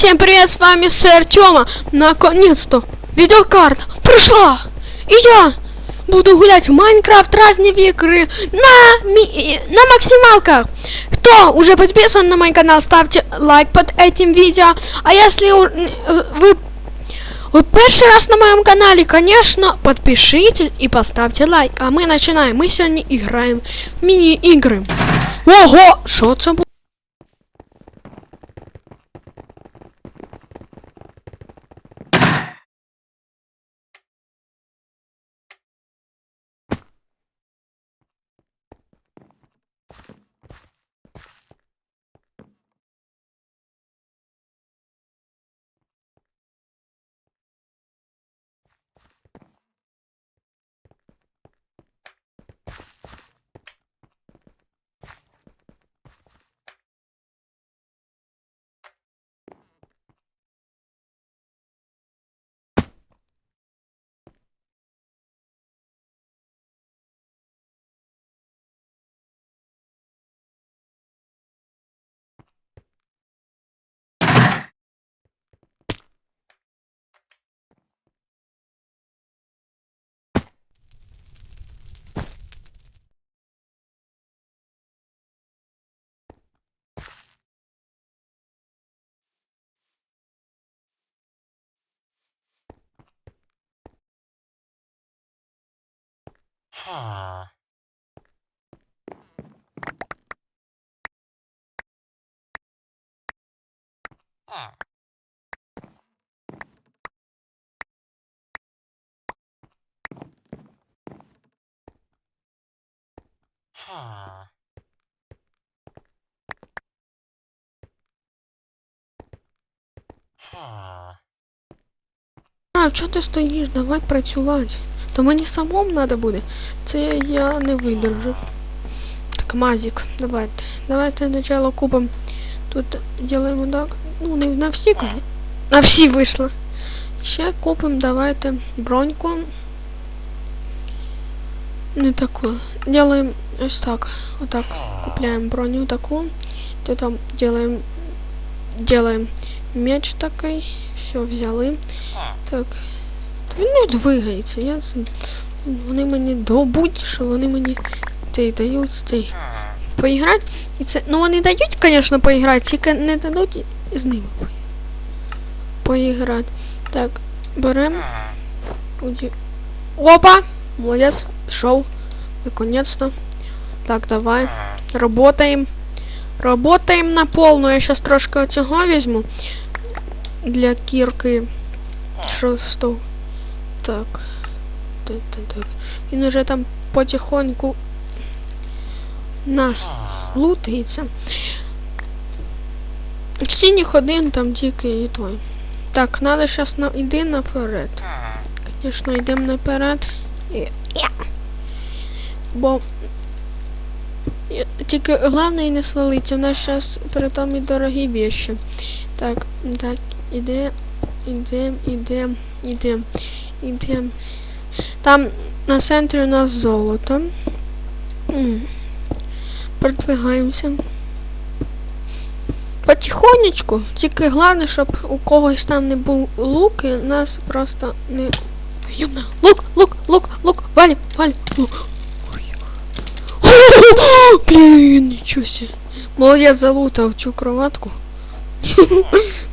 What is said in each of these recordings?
Всем привет, с вами сэр Тёма. Наконец-то видеокарта пришла. И я буду гулять в Майнкрафт разные игры на, ми- на максималках. Кто уже подписан на мой канал, ставьте лайк под этим видео. А если вы вы первый раз на моем канале, конечно, подпишитесь и поставьте лайк. А мы начинаем. Мы сегодня играем в мини-игры. Ого! Что это было? А, чого ти стоїш? Давай працювати. То мені самому треба буде. Це я не видержу. Так, Мазик, давайте. Давайте начало купимо. Тут делаємо так. Ну, не на всі, коні- на всі вийшло. Ще купимо, давайте броньку. Не таку. Делаем ось так. Отак. Купляємо броню таку. То там делаем, делаем меч такий. Все, взяли. Так. Та він не двигається. Я... Вони мені добуть, що вони мені цей дають цей поіграти. І це. Ну вони дають, звісно, поіграти, тільки не дадуть з ними поіграти. Так, беремо. Опа! Молодець, пішов. Наконец-то. Так, давай. Работаем. Работаем на полну. Я сейчас трошки цього візьму. Для кірки. Що стов? Так. Так, так, так. Він уже там потихоньку на лутається. Синіх один там тільки і той. Так, надо зараз на... іди наперед. Звісно, йдемо наперед. Бо тільки головне не свалиться. У нас зараз при тому і дорогі вещи. Так, так, іде, ідем, ідем, ідем, ідем. Там на центрі у нас золото. Продвигаємося. Потихонечку, тільки головне, щоб у когось там не був лук, і нас просто не. Йомна, лук, лук, лук, лук, валим, валим, лук. Блін, нічого себе. Молодець залутав цю кроватку.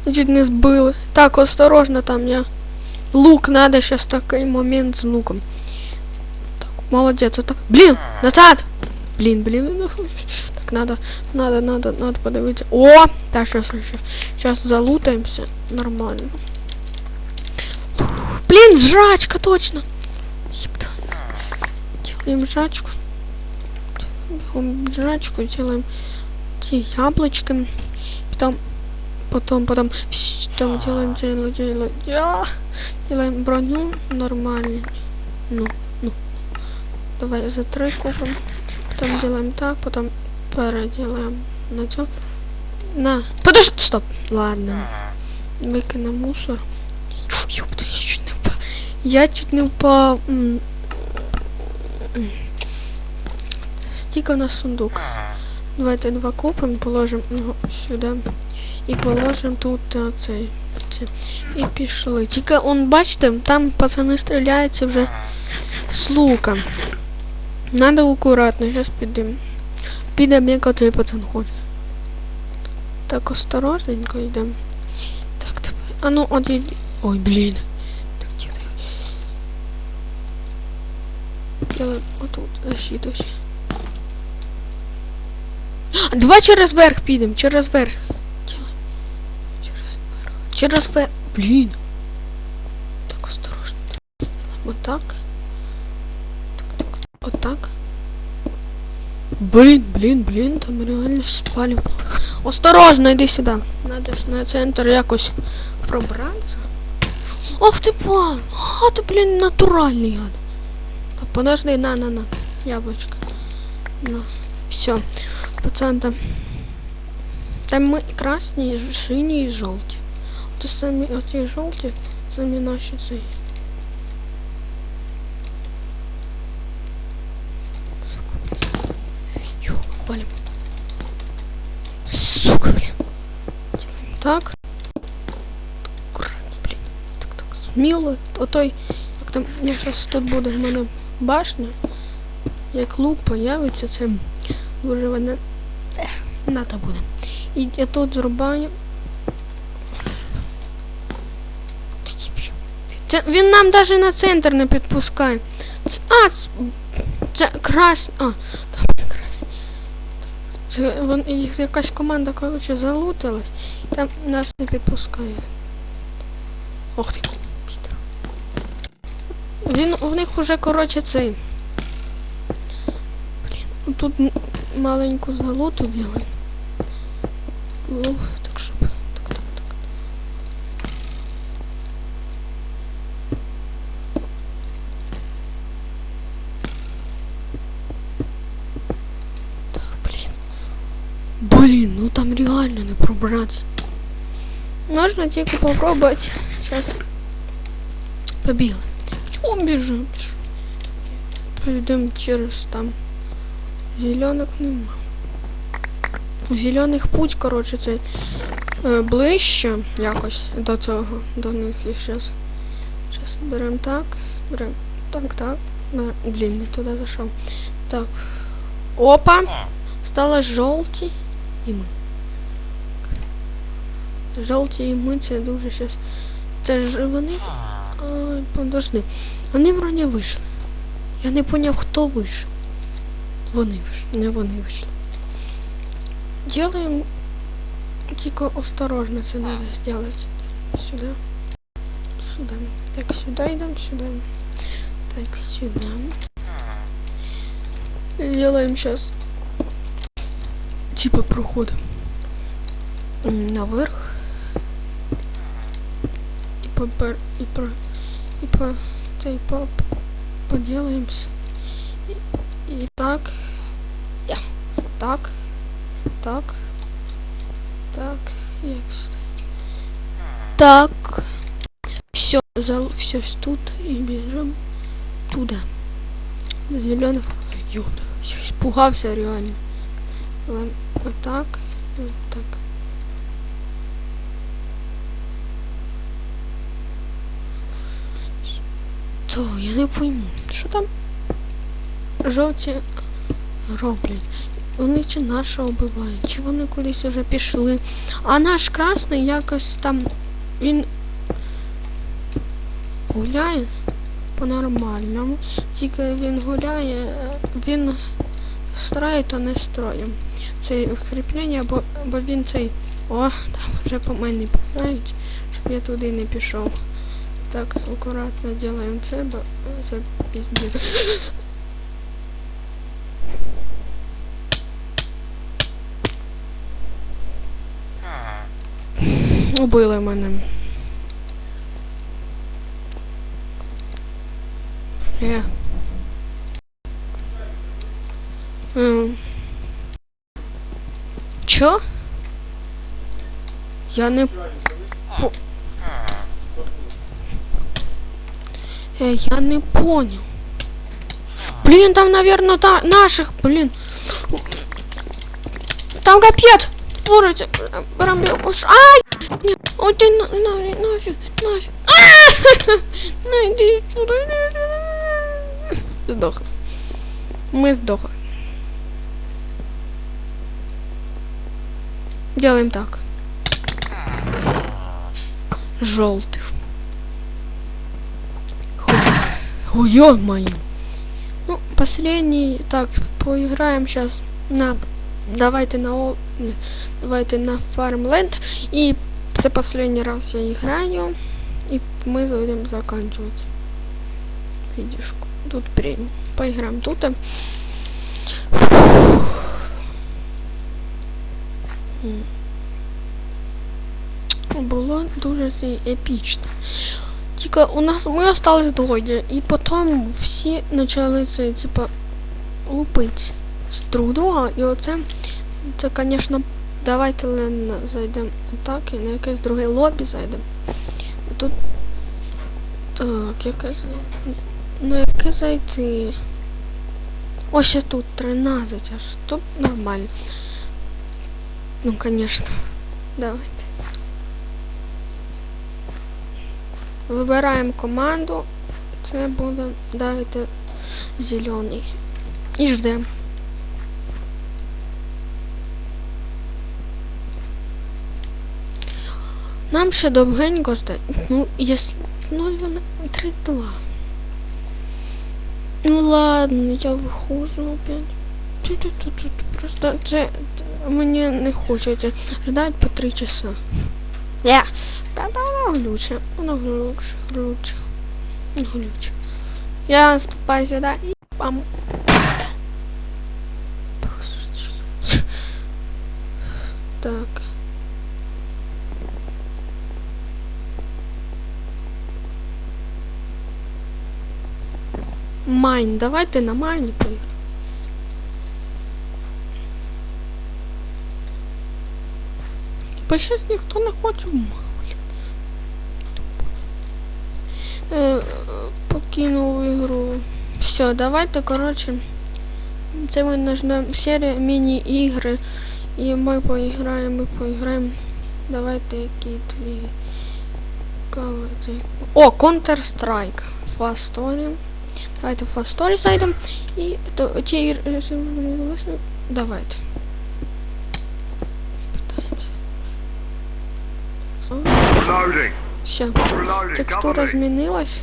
Чуть не збили. Так, осторожно там я. Лук надо сейчас такой момент с луком. Так, молодец, это. Блин, назад! Блин, блин, ну, так надо, надо, надо, надо подивитися. О! Так, сейчас, сейчас, сейчас залутаемся. Нормально. Блин, жрачка, точно. Делаем жрачку. Делаем жрачку, делаем те яблочки. Потом, потом, потом, там делаем, делаем, делаем, делаем броню нормально. Ну, ну. Давай за три купим. Потом делаем так, потом переделаем на це. На. Подожди, стоп. Ладно. Викинем мусор. Фу, ёпта, я чуть не впав. Я чуть не. М. М. На сундук. Давайте два купимо, положимо його сюди. І положимо тут а, цей. Це. І пішли. Тільки он, бачите, там пацани стріляються вже з лука. Надо акуратно, зараз підемо. Підемо, як оцей пацан хоче. Так, осторожненько йдемо. Так, давай. А ну, от іди. Ой, блін. Так, тихо. Делаем отут защиту ще. А, Давай через верх підемо, через верх. Делаем. Через верх. Через верх. Блін. Так, осторожно. Делаем вот так. Так, так, так. Вот так. Блін, блін, блін, там реально спалим. Осторожно, йди сюди. Надо ж на центр якось пробратися. Ох ти пан! А ти, блін, натуральний гад. Та подожди, на, на, на. Яблочко. На. Все. Пацан там. Там ми і красні, і ж- сині, і жовті. Це самі оці жовті, самі наші ці. Палим. Сука, блін. Делаем так. Аккуратно, блін. Так, так, сміло. Отой, як там, зараз тут буде в мене башня. Як лук появиться, це дуже вона надо буде. І я тут зрубаю. Ти дебіл. Це він нам навіть на центр не підпускає. Це, а, це, крас. А, там крас. Це вон, якась команда, коротше, залуталась. Там нас не підпускає. Ох ти, Пітер. Він у них уже, коротше, цей. Блін, тут маленьку залуту делаем. Ну, так щоб. Так, так, так. Так, блін. Блін, ну там реально не пробратися. Можна тільки попробувати. Сейчас. Побігли. Чого біжимо? Пойдемо через там. Зеленок нема. У зелених путь, коротше, цей е, ближче якось до цього, до них і зараз. Зараз беремо так, беремо так, так. Берем. Блін, не туди зайшов. Так. Опа! Стало жовті і ми. Жовті і ми це дуже щас. Це ж вони. Ай, подожди. Вони вроді вийшли. Я не поняв, хто вийшов. Вони вийшли, не вони вийшли. Делаем тільки осторожно це надо сделать. Сюда. Сюда. Так, сюда идем, сюда. Так, сюда. Делаем сейчас типа проход наверх. И по и про и по цей по поделаемся. И, и так. Я. Так. Так. Так. Сюди? Так. Все, зал, все тут и бежим туда. Зеленых. Ёпта. Я испугался реально. Ладно, вот так. То, я не пойму. Що там? Жовті роблять. Вони чи нашого вбивають, чи вони кудись уже пішли. А наш красний якось там він гуляє по-нормальному. Тільки він гуляє, він строє, то не строїм. Це укріплення, бо, бо він цей. О, там вже по мені пихають, щоб я туди не пішов. Так, акуратно делаем це, бо це піздець. Убили мене. Е. Чо? Я не по... Э, я не понял. Блин, там, наверное, та... наших, блин. Там капец. створиться. Прям його ж. Ай! Ні, ой, ти на, на, нафіг, нафіг. А! Ну йди сюди, іди сюди. Делаем так. Желтый. Ой, ё-моё. Ну, последний. Так, поиграем сейчас на... Давайте на... Давайте на Farmland. И это последний раз я играю. И мы будем заканчивать. Видишку. Тут премиум. Поиграем тут. М. Було дуже епічно. Тільки у нас ми остались двоє, і потім всі почали це, типа, лупити з друг друга. І оце, це, звісно, давайте Лен зайдемо так і на якесь друге лобі зайдемо. Тут. Так, яке? На яке зайти? Ось тут 13 аж. Тут нормально. Ну, конечно. Давайте. Вибираємо команду. Це буде, давайте, зелений. І ждемо. Нам ще довгенько ждать. Ну, якщо... Ну, вона 32. Ну ладно, я виходжу опять. Просто це мені не хочеться ждать по три часа. Я. Глюче. Воно глюче, глюче. Глюче. Я ступаю сюди і пам. Так. Майн, давайте на майні щас ніхто не хоче Е, е, покинув ігру. Все, давайте, коротше. Це ми нажмемо серія міні-ігри. І ми поіграємо, ми поіграємо. Давайте які. О, Counter-Strike. Fast Story. Давайте в Fast Story зайдемо. І то, ці ігри... Давайте. Все. Текстура.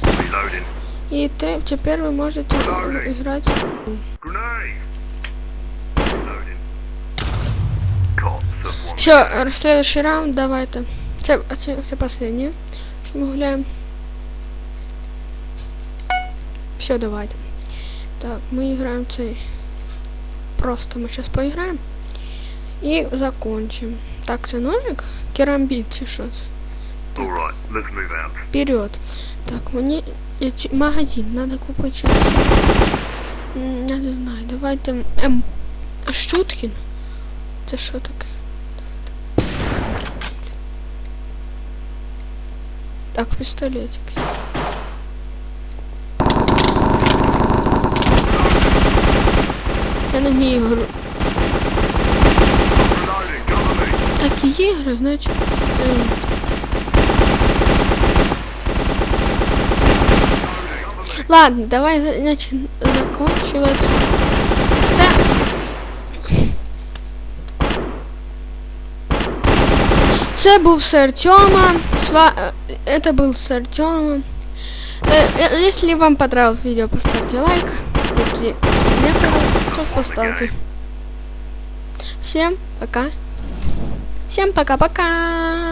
Reloading. І те, тепер ви можете one. Все, следующий раунд, давайте. Це, це, це последнє. Що ми гуляємо. Все, давайте. Так, ми граємо цей. Просто ми зараз поіграємо. І закончимо. Так, це ножик? Керамбіт чи що це? Вперед. Так, мені я магазин надо щось. М, Я не знаю, давайте М. А Щуткін? Це що таке? Так, пістолетик. Я не вмію гру. Такі ігри, значить. Ладно, давай за- значить, закінчувати. Це. Це був з Артема. Сва... Это был с Артемом. Если вам понравилось видео, поставьте лайк. Если не понравилось, то поставьте. Всем пока. Всем пока-пока.